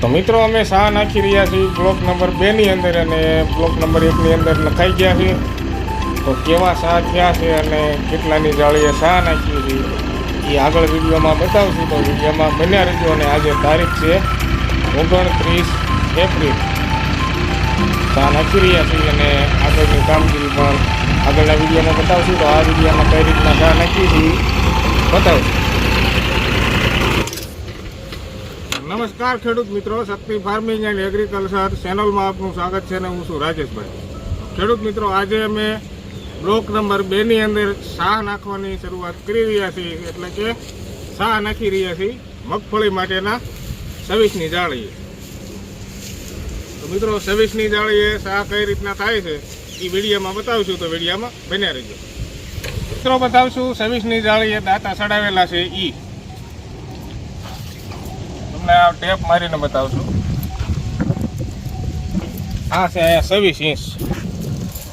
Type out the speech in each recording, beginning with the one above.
તો મિત્રો, અમે શાહ નાખી રહ્યા છીએ બ્લોક નંબર બેની અંદર અને બ્લોક નંબર એકની અંદર લખાઈ ગયા છે. તો કેવા શાહ થયા છે અને કેટલાની જાળીએ શાહ નાખીએ છીએ એ આગળ વિડીયોમાં બતાવશું. તો વિડીયોમાં બન્યા રહેજો અને આજે તારીખ છે ઓગણત્રીસ એપ્રિલ. શાહ નાખી રહ્યા છીએ અને આગળની કામગીરી પણ આગળના વિડીયોમાં બતાવશું. તો આ વિડીયોમાં કઈ રીતના શાહ નાખી છીએ બતાવશું. નમસ્કાર, ખેડૂત મિત્રો. શક્તિ ફાર્મિંગ એન્ડ એગ્રીકલ્ચર ચેનલમાં આપનું સ્વાગત છે અને હું છું રાજેશભાઈ. ખેડૂત મિત્રો, આજે અમે બ્લોક નંબર બેની અંદર શાહ નાખવાની શરૂઆત કરી રહ્યા છીએ. એટલે કે શાહ નાખી રહ્યા છીએ મગફળી માટેના સવીસની જાળીએ. તો મિત્રો સવીસની જાળીએ શાહ કઈ રીતના થાય છે એ વિડીયામાં બતાવશું. તો વિડીયામાં બન્યા રહેજો. મિત્રો, બતાવશું. સવીસની જાળીએ દાંતા ચડાવેલા છે ઈ. તમને આ ટેપ મારીને બતાવશું. આ છે છવ્વીસ ઇંચ.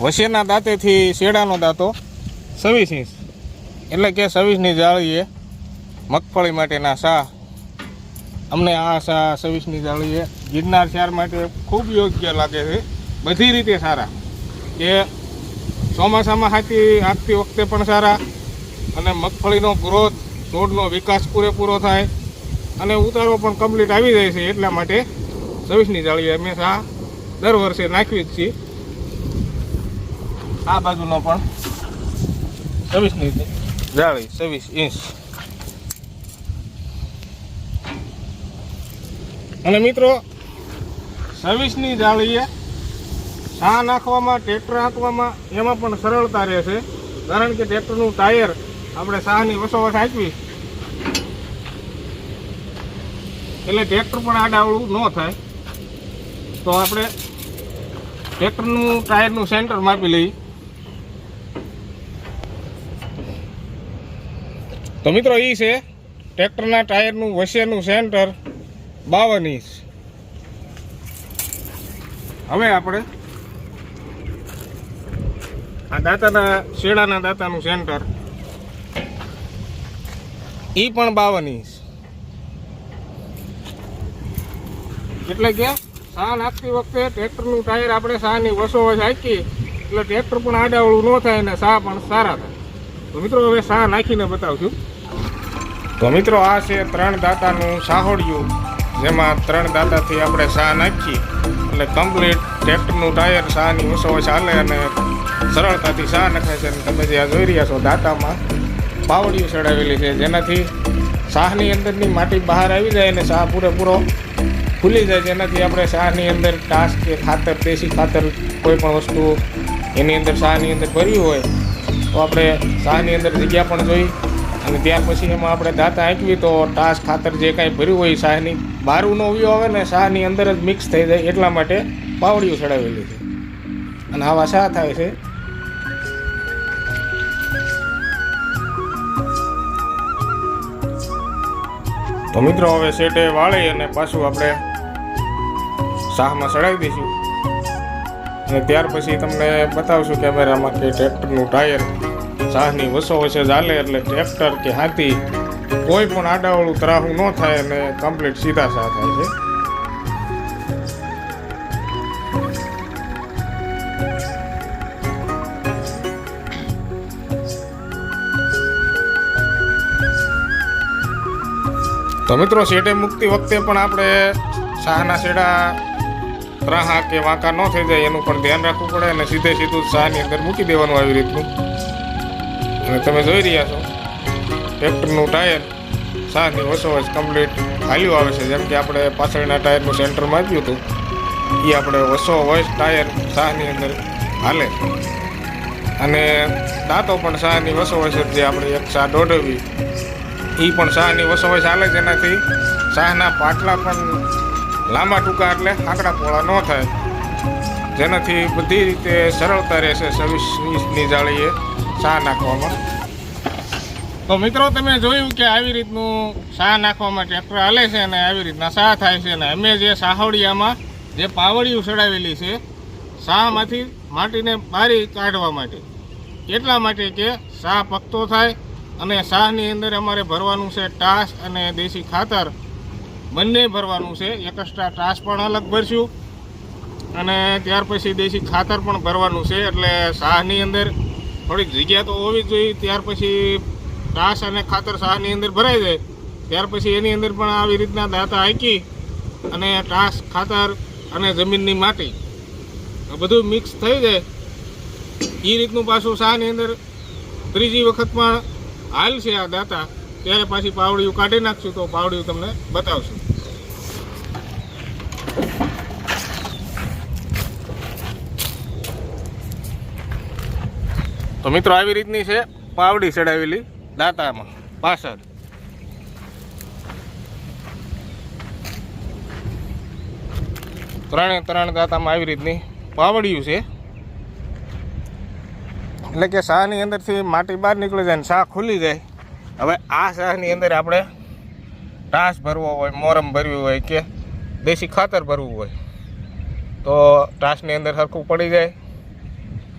વસેના દાંતેથી શેડાનો દાંતો છવ્વીસ ઇંચ. એટલે કે છવ્વીસની જાળીએ મગફળી માટેના શાહ. અમને આ શાહ છવ્વીસની જાળીએ ગિરનાર ચાર માટે ખૂબ યોગ્ય લાગે છે. બધી રીતે સારા. કે ચોમાસામાં હાથી હાંકતી વખતે પણ સારા અને મગફળીનો ગ્રોથ, છોડનો વિકાસ પૂરેપૂરો થાય. અને ઉતારો પણ કમ્પ્લીટ આવી જાય છે એટલા માટે છવ્વીસની જાળી અમે આ દર વર્ષે નાખવી જ છીએ આ બાજુનો પણ છવ્વીસની જાળી, છવ્વીસ ઇંચ. અને મિત્રો, છવ્વીસની જાળીએ સા નાખવામાં, ટ્રેક્ટર હાંકવામાં, એમાં પણ સરળતા રહેશે. કારણ કે ટ્રેક્ટરનું ટાયર આપણે સાહની વસોવસ હાંકવી એટલે ટ્રેક્ટર પણ આડાવડું ન થાય. તો આપણે ટ્રેક્ટરનું ટાયરનું સેન્ટર માપી લઈએ. તો મિત્રો એ છે, ટ્રેક્ટરના ટાયરનું વચ્ચેનું સેન્ટર બાવન ઇંચ. હવે આપણે આ દાંતાના, શેડાના દાંતાનું સેન્ટર. એ પણ બાવન ઇંચ. એટલે કે સા નાખતી વખતે ટ્રેક્ટરનું ટાયર આપણે સાની વસોવસ હાંકીએ એટલે ટ્રેક્ટર પણ આડાવળું ન થાય અને સા પણ સારા થાય. તો મિત્રો, હવે સા નાખીને બતાવશું તો મિત્રો, આ છે ત્રણ દાંતાનું સાહોડિયું, જેમાં ત્રણ દાંતાથી આપણે સા નાખીએ. એટલે કમ્પ્લીટ ટ્રેક્ટરનું ટાયર સાની વસોવસ હાલે અને સરળતાથી સા નખાય છે. અને તમે જે આ જોઈ રહ્યા છો દાંતામાં પાવડીઓ ચડાવેલી છે. જેનાથી શાહની અંદરની માટી બહાર આવી જાય અને શાહ પૂરેપૂરો ખુલી જાય જેનાથી આપણે શાહની અંદર ટાસ્ક કે ખાતર, દેશી ખાતર કોઈ પણ વસ્તુ એની અંદર શાહની અંદર ભરી હોય, તો આપણે શાહની અંદર જગ્યા પણ જોઈ અને ત્યાર પછી એમાં આપણે દાંતા આંકવી તો ટાસ ખાતર જે કાંઈ ભર્યું હોય શાહની. બારું નો આવે ને, શાહની અંદર જ મિક્સ થઈ જાય એટલા માટે પાવડીઓ ચડાવેલી છે. અને આવા શાહ થાય છે. તો મિત્રો, હવે શેટે વાળી અને પાછું આપણે શાહમાં ચડાવી દઈશું. અને ત્યાર પછી તમને બતાવશું કેમેરામાં કે ટ્રેક્ટરનું ટાયર, શાહની વસો વચ્ચે ચાલે એટલે ટ્રેક્ટર કે હાથી, કોઈ પણ આડાવાળું ત્રાહું ન થાય અને કમ્પ્લીટ સીધા શાહ થાય છે. તો મિત્રો શેડે મૂકતી વખતે પણ આપણે શાહના શેડા ત્રાહા કે વાંકા ન થઈ જાય, એનું પણ ધ્યાન રાખવું પડે અને સીધે સીધું શાહની અંદર મૂકી દેવાનું આવી રીતનું. અને તમે જોઈ રહ્યા છો, ટ્રેક્ટરનું ટાયર શાહની વસોવસ કમ્પ્લીટ હાલ્યું આવે છે. જેમ કે આપણે પાછળના ટાયરનું સેન્ટરમાં આપ્યું હતું એ આપણે વસો વોઇસ ટાયર શાહની અંદર હાલે અને દાંતો પણ શાહની વસોવસ જ આપણે એક શાહ દોઢવી. એ પણ શાહની વસોવસ ચાલે જેનાથી શાહના પાટલા પણ લાંબા ટૂંકા એટલે આંકડા પોળા ન થાય. જેનાથી બધી રીતે સરળતા રહેશે સવીસની વીસની જાળીએ શાહ નાખવામાં. તો મિત્રો, તમે જોયું કે આવી રીતનું શાહ નાખવામાં ટ્રેક્ટર હાલે છે અને આવી રીતના શાહ થાય છે અને અમે જે સાહોડિયામાં જે પાવડીઓ ચડાવેલી છે શાહમાંથી માટીને બારી કાઢવા માટે. એટલા માટે કે શાહ પકતો થાય અને શાહની અંદર અમારે ભરવાનું છે ટાસ અને દેશી ખાતર. બંને ભરવાનું છે. એકસ્ટ્રા ટ્રાસ પણ અલગ ભરશું અને ત્યાર પછી દેશી ખાતર પણ ભરવાનું છે. એટલે શાહની અંદર થોડીક જગ્યા તો હોવી જ જોઈએ. ત્યાર પછી ટ્રાસ અને ખાતર શાહની અંદર ભરાઈ જાય. ત્યાર પછી એની અંદર પણ આવી રીતના દાંતા હાંકી અને ટ્રાસ ખાતર અને જમીનની માટી બધું મિક્સ થઈ જાય. એ રીતનું પાછું શાહની અંદર ત્રીજી વખત પણ હાલ છે આ દાંતા. ત્યારે પાછી પાવડિયું કાઢી નાખશું તો પાવડિયું તમને બતાવશું. તો મિત્રો આવી રીતની છે પાવડી ચડાવેલી દાંતામાં, પાછળ. ત્રણે ત્રણ દાંતામાં આવી રીતની પાવડિયું છે. એટલે કે શાહની અંદરથી માટી બહાર નીકળી જાય ને શાહ ખુલી જાય. હવે આ શાહની અંદર આપણે ટાસ ભરવો હોય, મોરમ ભરવી હોય કે દેશી ખાતર ભરવું હોય, તો ટાસની અંદર સરખું પડી જાય.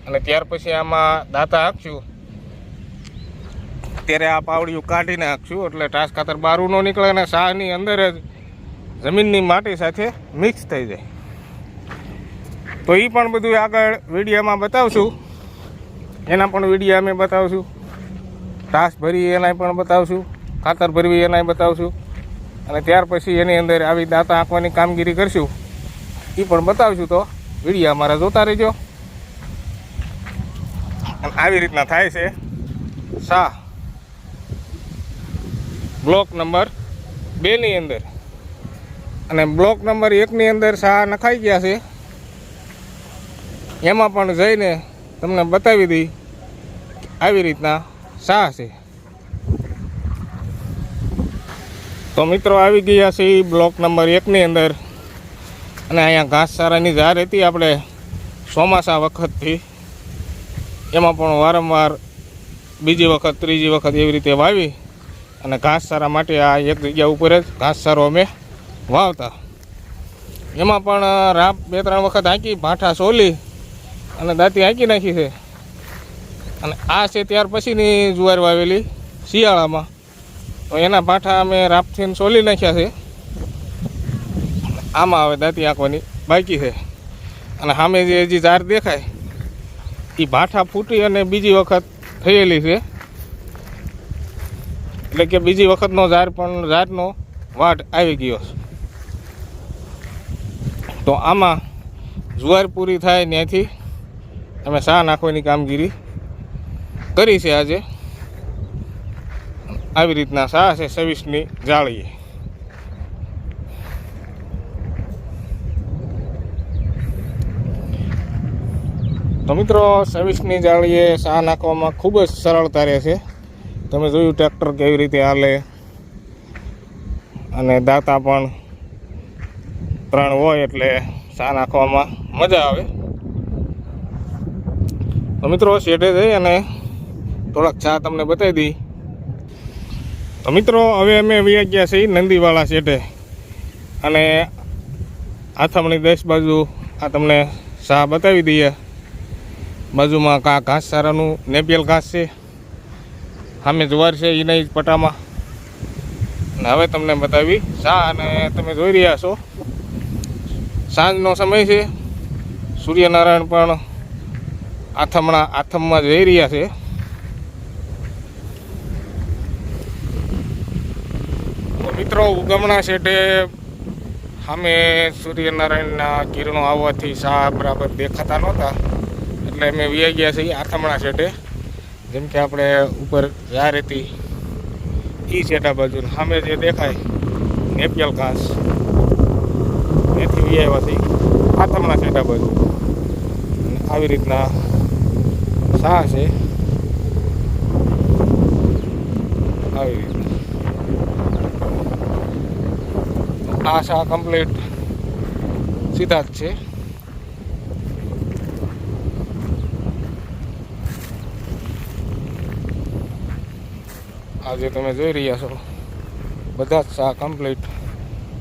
અને ત્યાર પછી આમાં દાંતા હાંકશું. ત્યારે આ પાવડિયું કાઢીને હાંકશું, એટલે ટાસ ખાતર બારું ન નીકળે અને શાહની અંદર જ જમીનની માટી સાથે મિક્સ થઈ જાય. તો એ પણ બધું આગળ વિડીયામાં બતાવશું. એના પણ વિડીયા અમે બતાવશું. ટાસ ભરી એના પણ બતાવશું. ખાતર ભરવી એના બતાવશું. અને ત્યાર પછી એની અંદર આવી દાંતા આંકવાની કામગીરી કરશું. એ પણ બતાવશું તો વિડીયા અમારા જોતા રહેજો. આવી રીતના થાય છે. શાહ બ્લોક નંબર બેની અંદર. અને બ્લોક નંબર એકની અંદર શાહ નખાઈ ગયા છે. એમાં પણ જઈને તમને બતાવી દઈ આવી રીતના શાહ છે. તો મિત્રો આવી ગયા છે બ્લોક નંબર એકની અંદર. અને અહીંયા ઘાસચારાની ઝાર હતી આપણે ચોમાસા વખતથી. એમાં પણ વારંવાર બીજી વખત, ત્રીજી વખત એવી રીતે વાવી અને ઘાસચારા માટે આ એક જગ્યા ઉપર જ ઘાસચારો અમે વાવતા. એમાં પણ રાપ બે ત્રણ વખત હાંકી, ભાઠા સોલી અને દાંતી હાંકી નાખી છે. અને આ છે ત્યાર પછીની જુવાર વાવેલી શિયાળામાં. તો એના ભાઠા અમે રાપથી સોલી નાખ્યા છે. આમાં હવે દાંતી આંકવાની બાકી છે. અને સામે જે હજી ઝાર દેખાય એ ભાઠા ફૂટી અને બીજી વખત થયેલી છે. એટલે કે બીજી વખતનો ઝાર પણ, ઝાડનો વાટ આવી ગયો છે. તો આમાં જુવાર પૂરી થાય ત્યાંથી અમે શા નાખવાની કામગીરી કરી છે આજે. આવી રીતના શા છે સવીસની જાળીએ. તો મિત્રો સર્વિસની જાળીએ શા નાખવામાં ખૂબ જ સરળતા રહે છે. તમે જોયું ટ્રેક્ટર કેવી રીતે હાલે, અને દાંતા પણ ત્રણ હોય એટલે શા નાખવામાં મજા આવે. તો મિત્રો, શેઠે જઈ અને થોડાક ચા તમને બતાવી દઈ. તો મિત્રો, હવે અમે વ્યા ગયા છીએ નંદીવાળા શેઠે. અને આથમણી દસ બાજુ આ તમને ચા બતાવી દઈએ. બાજુમાં કા ઘાસ સારાનું નેપિયલ ઘાસ છે. સામે જુવાર છે એના જ પટામાં. અને હવે તમને બતાવી શા અને તમે જોઈ રહ્યા છો. સાંજનો સમય છે. સૂર્યનારાયણ પણ આથમણા આથમમાં જઈ રહ્યા છે. મિત્રો, ઉગમણા શેઠે સામે સૂર્યનારાયણના કિરણો આવવાથી શા બરાબર દેખાતા નહોતા. એટલે અમે વી ગયા છીએ આથમણા શેઠે. જેમ કે આપણે ઉપર ઝાર હતી એ શેઠા બાજુ સામે જે દેખાય, નેપિયલ ઘાસ. એથી વ્યાવ્યા છીએ આથમણા શેઠા બાજુ. આવી રીતના સા છે. આવી રીતના. આ સા કમ્પ્લીટ સીધા જ છે. આ જે તમે જોઈ રહ્યા છો. બધા જ શાક કમ્પ્લીટ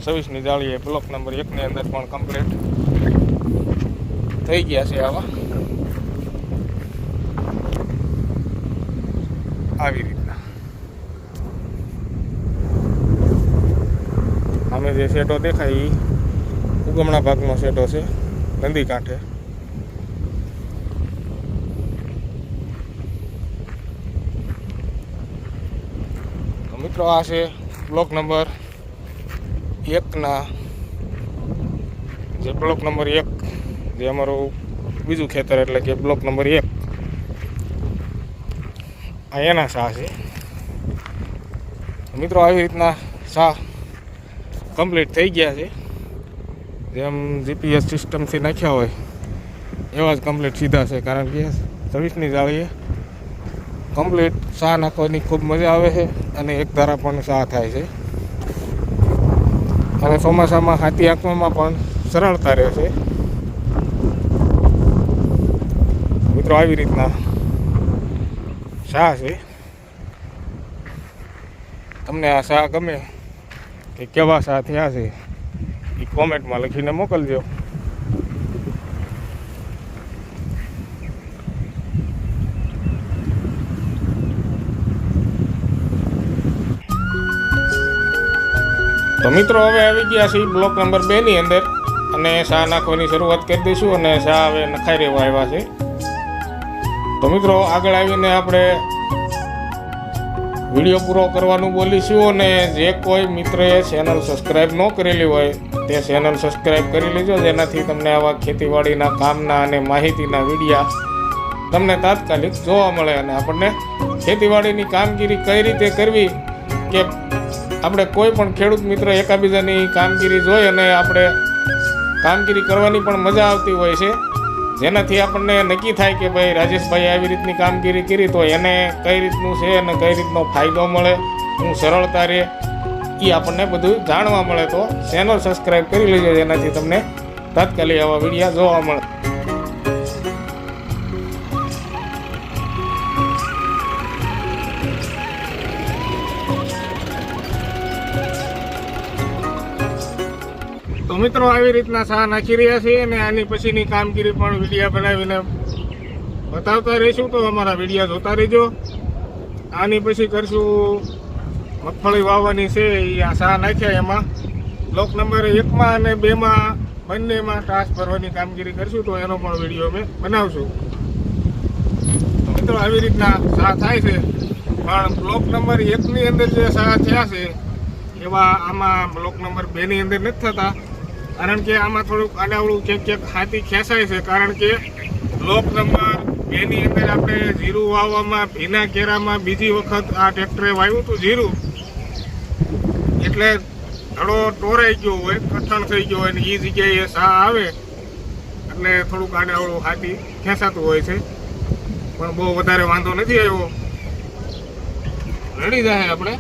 છવ્વીસની જાળીએ બ્લોક નંબર એકની અંદર પણ કમ્પ્લીટ થઈ ગયા છે આવા. આવી રીતના. અમે જે શેડો દેખાય એ ઉગમણા ભાગનો શેડો છે, નદી કાંઠે તો મિત્રો આ છે બ્લોક નંબર એકના, જે બ્લોક નંબર એક, જે અમારું બીજું ખેતર એટલે કે બ્લોક નંબર એક એના શાહ છે. મિત્રો, આવી રીતના શાહ કમ્પ્લીટ થઈ ગયા છે. જેમ જીપીએસ સિસ્ટમથી નાખ્યા હોય, એવા જ કમ્પ્લીટ સીધા છે. કારણ કે સર્વિસની જાળીએ કમ્પ્લીટ શાહ નાખવાની ખૂબ મજા આવે છે અને એક ધારા પણ શાહ થાય છે. અને ચોમાસામાં હાથી આંકવામાં પણ સરળતા રહે છે. મિત્રો, આવી રીતના શાહ છે. તમને આ શાહ ગમે કે કેવા શાહ થયા છે, એ કોમેન્ટમાં લખીને મોકલજો. તો મિત્રો, હવે આવી ગયા છે બ્લોક નંબર બે ની અંદર. અને શા નાખવાની શરૂઆત કરી દઈશું અને શા હવે નખાઈ રહેવા આવ્યા છે. તો મિત્રો, આગળ આવીને આપણે વીડિયો પૂરો કરવાનું બોલીશું અને જે કોઈ મિત્રએ ચેનલ સબસ્ક્રાઈબ ન કરેલી હોય, તે ચેનલ સબસ્ક્રાઈબ કરી લેજો. જેનાથી તમને આવા ખેતીવાડીના કામના અને માહિતીના વિડીયા તમને તાત્કાલિક જોવા મળે અને આપણને ખેતીવાડીની કામગીરી કઈ રીતે કરવી, કે આપણે કોઈ પણ ખેડૂત મિત્ર એકાબીજાની કામગીરી જોઈ અને આપણે કામગીરી કરવાની પણ મજા આવતી હોય છે. જેનાથી આપણને નક્કી થાય કે ભાઈ રાજેશભાઈ આવી રીતની કામગીરી કરી તો એને કઈ રીતનું છે અને કઈ રીતનો ફાયદો મળે હું સરળતા રહે એ આપણને બધું જાણવા મળે તો ચેનલ સબસ્ક્રાઈબ કરી લેજો, જેનાથી તમને તાત્કાલિક આવા વિડીયા જોવા મળે. તો મિત્રો આવી રીતના સા નાખી રહ્યા છીએ અને આની પછીની કામગીરી પણ વિડીયા બનાવીને બતાવતા રહીશું. તો અમારા વિડીયા જોતા રહેજો. આની પછી કરશું મગફળી વાવવાની છે, એ આ સા નાખ્યા એમાં. બ્લોક નંબર એકમાં અને બેમાં બંનેમાં ટાસ ભરવાની કામગીરી કરશું, તો એનો પણ વીડિયો અમે બનાવશું. મિત્રો આવી રીતના સા થાય છે. પણ બ્લોક નંબર એકની અંદર જે સાહ થયા છે, એવા આમાં બ્લોક નંબર બેની અંદર નથી થતા. કારણ કે આમાં થોડુંક આડાવડું ક્યાંક ક્યાંક હાથી ખેંચાય છે, કારણ કે લોક નંબર એની અંદર આપણે જીરું વાવવામાં, ભીના કેરામાં બીજી વખત આ ટ્રેક્ટરે વાવ્યું હતું જીરું એટલે ધડો ટોરાઈ ગયો હોય, કઠણ થઈ ગયો હોય અને એ જગ્યાએ સા આવે, એટલે થોડુંક આડાવડું હાથી ખેંચાતું હોય છે. પણ બહુ વધારે વાંધો નથી આવ્યો. રડી જાય આપણે.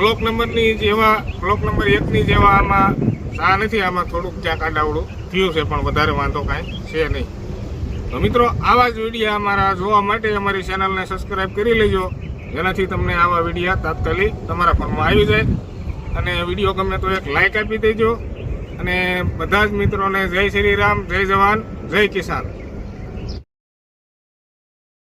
બ્લોક નંબરની જેવા, બ્લોક નંબર એકની જેવા આમાં સા નથી, આમાં થોડુંક ક્યાંક આડાવડું થયું છે, પણ વધારે વાંધો કાંઈ છે નહીં. તો મિત્રો, આવા જ વિડીયા અમારા જોવા માટે અમારી ચેનલને સબસ્ક્રાઈબ કરી લેજો. જેનાથી તમને આવા વિડીયા તાત્કાલિક તમારા ફોનમાં આવી જાય. અને વીડિયો ગમે તો એક લાઇક આપી દેજો. અને બધા જ મિત્રોને જય શ્રી રામ, જય જવાન, જય કિસાન.